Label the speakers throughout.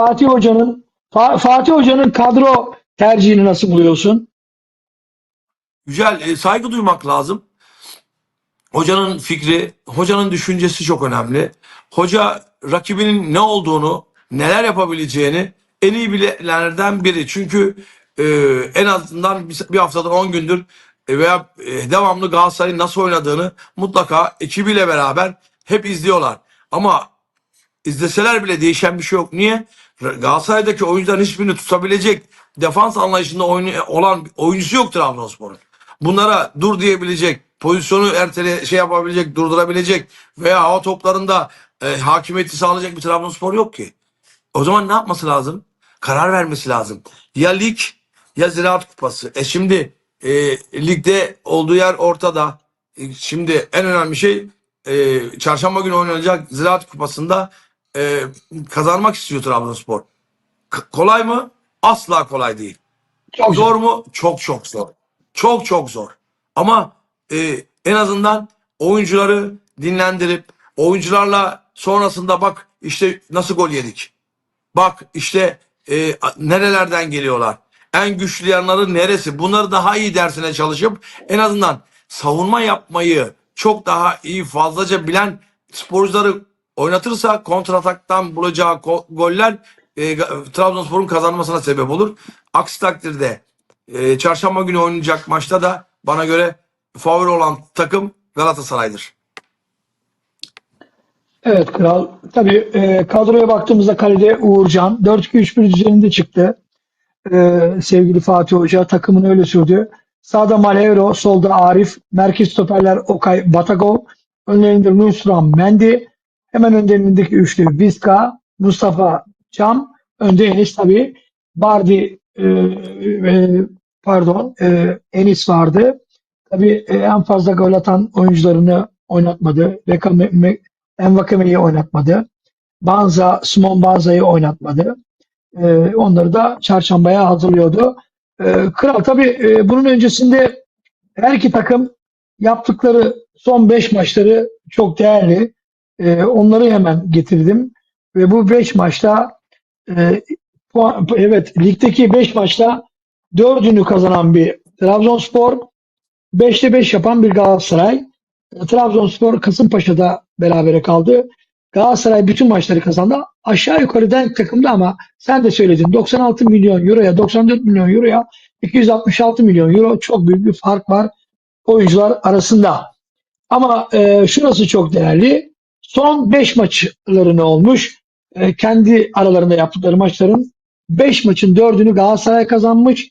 Speaker 1: Fatih Hoca'nın Fa- Fatih Hoca'nın kadro tercihini nasıl buluyorsun?
Speaker 2: Güzel, e, saygı duymak lazım. Hocanın fikri, hocanın düşüncesi çok önemli. Hoca rakibinin ne olduğunu, neler yapabileceğini en iyi bilenlerden biri. Çünkü e, en azından bir, bir haftadan 10 gündür e, veya e, devamlı Galatasaray'ın nasıl oynadığını mutlaka ekibiyle beraber hep izliyorlar. Ama izleseler bile değişen bir şey yok. Niye? Galatasaray'daki oyuncuların hiçbirini tutabilecek defans anlayışında olan oyuncusu yok Trabzonspor'un. Bunlara dur diyebilecek, pozisyonu ertele şey yapabilecek, durdurabilecek veya hava toplarında e, hakimiyeti sağlayacak bir Trabzonspor yok ki. O zaman ne yapması lazım? Karar vermesi lazım. Ya lig ya Ziraat Kupası. E şimdi e, ligde olduğu yer ortada. E, şimdi en önemli şey e, çarşamba günü oynanacak Ziraat Kupası'nda e, kazanmak istiyor Trabzonspor. K- kolay mı? Asla kolay değil.
Speaker 1: Çok
Speaker 2: Zor mu? Çok çok zor. Çok çok zor. Ama e, en azından oyuncuları dinlendirip oyuncularla sonrasında bak işte nasıl gol yedik. Bak işte e, nerelerden geliyorlar. En güçlü yanları neresi? Bunları daha iyi dersine çalışıp en azından savunma yapmayı çok daha iyi fazlaca bilen sporcuları oynatırsa kontrataktan bulacağı goller e, Trabzonspor'un kazanmasına sebep olur. Aksi takdirde e, çarşamba günü oynayacak maçta da bana göre favori olan takım Galatasaray'dır.
Speaker 1: Evet kral. Tabii e, kadroya baktığımızda kalede Uğurcan 4-2-3-1 düzeninde çıktı. E, sevgili Fatih Hoca takımını öyle sürdü. Sağda Malheiro, solda Arif, merkez stoperler Okay Batagov, önlerinde Nusram Mendi, hemen önlerindeki üçlü Vizca, Mustafa Cam, önde Enis tabii. Bardi e, e, pardon e, Enis vardı. Tabii e, en fazla gol atan oyuncularını oynatmadı. Envakame'yi oynatmadı. Banza, Simon Banza'yı oynatmadı. Ee, onları da çarşambaya hazırlıyordu. Ee, Kral tabii e, bunun öncesinde her iki takım yaptıkları son 5 maçları çok değerli. Ee, onları hemen getirdim. Ve bu 5 maçta e, puan, evet ligdeki 5 maçta 4'ünü kazanan bir Trabzonspor, 5'te 5 yapan bir Galatasaray. E, Trabzonspor Kasımpaşa'da berabere kaldı. Galatasaray bütün maçları kazandı. Aşağı yukarı denk takımdı ama sen de söyledin 96 milyon euroya 94 milyon euroya 266 milyon euro çok büyük bir fark var oyuncular arasında. Ama e, şurası çok değerli. Son 5 maçlarını olmuş. E, kendi aralarında yaptıkları maçların 5 maçın 4'ünü Galatasaray kazanmış.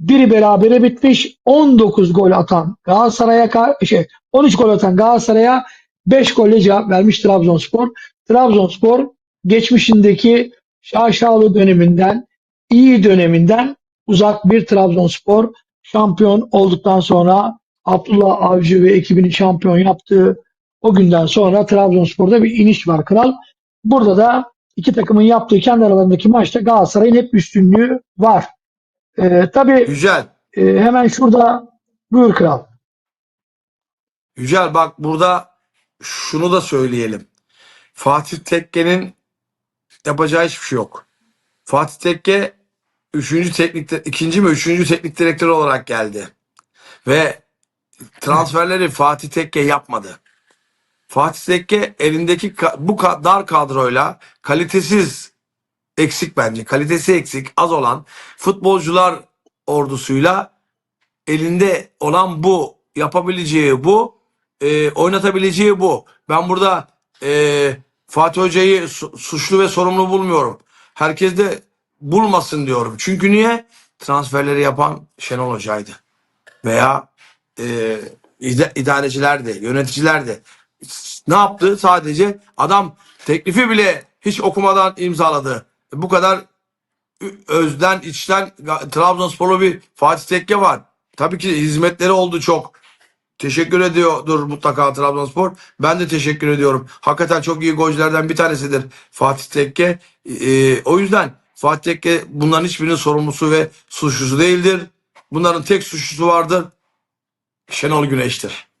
Speaker 1: Biri berabere bitmiş. 19 gol atan Galatasaray'a şey 13 gol atan Galatasaray'a 5 golle cevap vermiş Trabzonspor. Trabzonspor geçmişindeki şaşalı döneminden, iyi döneminden uzak bir Trabzonspor şampiyon olduktan sonra Abdullah Avcı ve ekibini şampiyon yaptığı o günden sonra Trabzonspor'da bir iniş var kral. Burada da iki takımın yaptığı kendi aralarındaki maçta Galatasaray'ın hep üstünlüğü var. Ee, tabii
Speaker 2: Güzel.
Speaker 1: e, hemen şurada buyur kral.
Speaker 2: Güzel bak burada şunu da söyleyelim. Fatih Tekke'nin yapacağı hiçbir şey yok. Fatih Tekke üçüncü teknik, ikinci mi üçüncü teknik direktör olarak geldi. Ve transferleri Fatih Tekke yapmadı. Fatih Tekke elindeki bu dar kadroyla kalitesiz eksik bence. Kalitesi eksik az olan futbolcular ordusuyla elinde olan bu yapabileceği bu e, oynatabileceği bu. Ben burada e, Fatih Hoca'yı su- suçlu ve sorumlu bulmuyorum. Herkes de bulmasın diyorum. Çünkü niye? Transferleri yapan Şenol Hoca'ydı. Veya e, idareciler de. Ne yaptı? Sadece adam teklifi bile hiç okumadan imzaladı. Bu kadar özden içten Trabzonsporlu bir Fatih Tekke var. Tabii ki hizmetleri oldu çok. Teşekkür ediyordur mutlaka Trabzonspor. Ben de teşekkür ediyorum. Hakikaten çok iyi golcülerden bir tanesidir Fatih Tekke. Ee, o yüzden Fatih Tekke bunların hiçbirinin sorumlusu ve suçlusu değildir. Bunların tek suçlusu vardır. Şenol Güneş'tir.